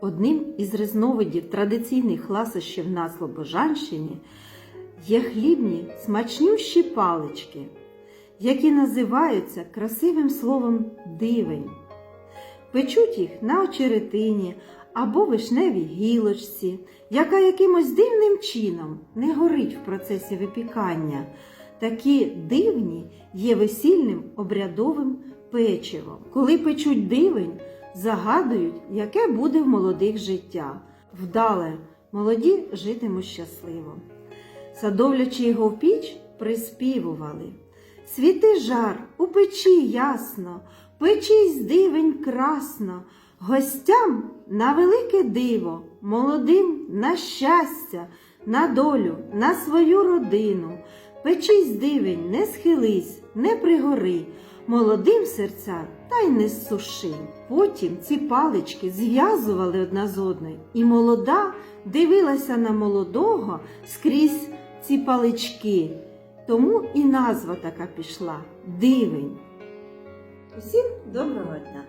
Одним із різновидів традиційних ласощів на Слобожанщині є хлібні смачнющі палички, які називаються красивим словом дивень. Печуть їх на очеретині або вишневій гілочці, яка якимось дивним чином не горить в процесі випікання. Такі дивні є весільним обрядовим печивом. Коли печуть дивень, загадують, яке буде в молодих життя. Вдале, молоді житимуть щасливо. Садовлячи його в піч, приспівували. Світи жар, у печі ясно, печись дивень красно, гостям на велике диво, молодим на щастя, на долю, на свою родину. Печись дивень, не схились, не пригори, молодим серця та й не суши. Потім ці палички зв'язували одна з одною, і молода дивилася на молодого скрізь ці палички. Тому і назва така пішла дивень. Усім доброго дня!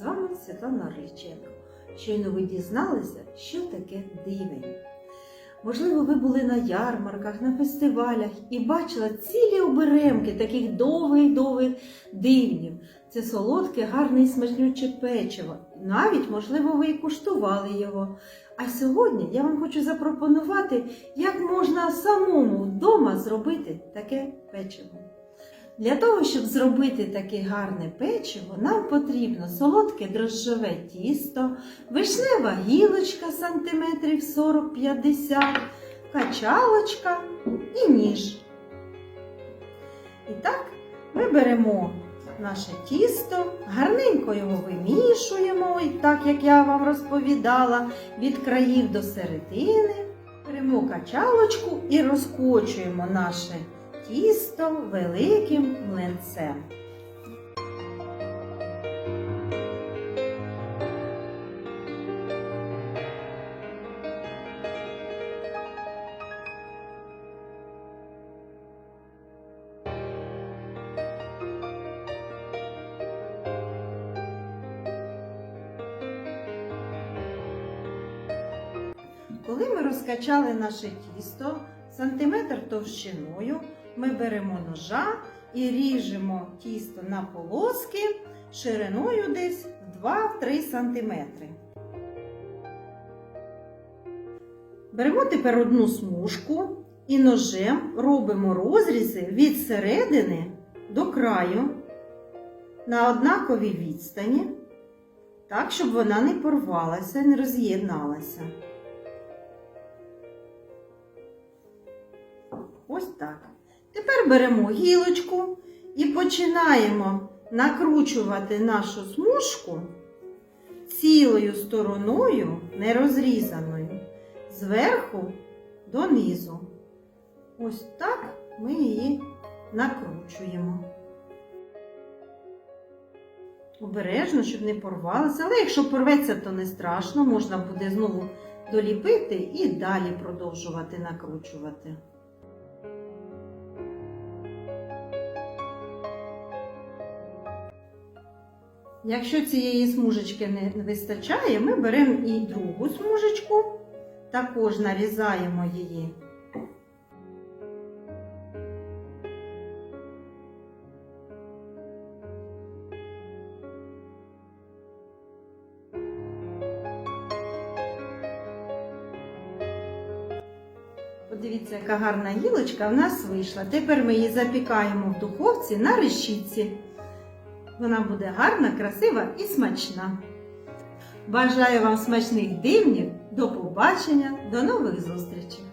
З вами Світлана Орліченко. Щойно ви дізналися, що таке дивень. Можливо, ви були на ярмарках, на фестивалях і бачили цілі оберемки таких довгих-довгих дивнів. Це солодке, гарне і смачнюче печиво. Навіть, можливо, ви і куштували його. А сьогодні я вам хочу запропонувати, як можна самому вдома зробити таке печиво. Для того, щоб зробити таке гарне печиво, нам потрібно солодке дрожжове тісто, вишнева гілочка сантиметрів 40-50, качалочка і ніж. І так, ми беремо наше тісто, гарненько його вимішуємо, і так як я вам розповідала, від країв до середини. Беремо качалочку і розкочуємо наше тісто великим млинцем. Коли ми розкачали наше тісто сантиметр товщиною, ми беремо ножа і ріжемо тісто на полоски шириною десь 2-3 см. Беремо тепер одну смужку і ножем робимо розрізи від середини до краю на однаковій відстані, так, щоб вона не порвалася, не роз'єдналася. Ось так. Тепер беремо гілочку і починаємо накручувати нашу смужку цілою стороною, не розрізаною, зверху донизу. Ось так ми її накручуємо. Обережно, щоб не порвалося, але якщо порветься, то не страшно, можна буде знову доліпити і далі продовжувати накручувати. Якщо цієї смужечки не вистачає, ми беремо і другу смужечку, також нарізаємо її. Подивіться, яка гарна гілочка в нас вийшла. Тепер ми її запікаємо в духовці на решітці. Вона буде гарна, красива і смачна. Бажаю вам смачних дивнів. До побачення, до нових зустрічей!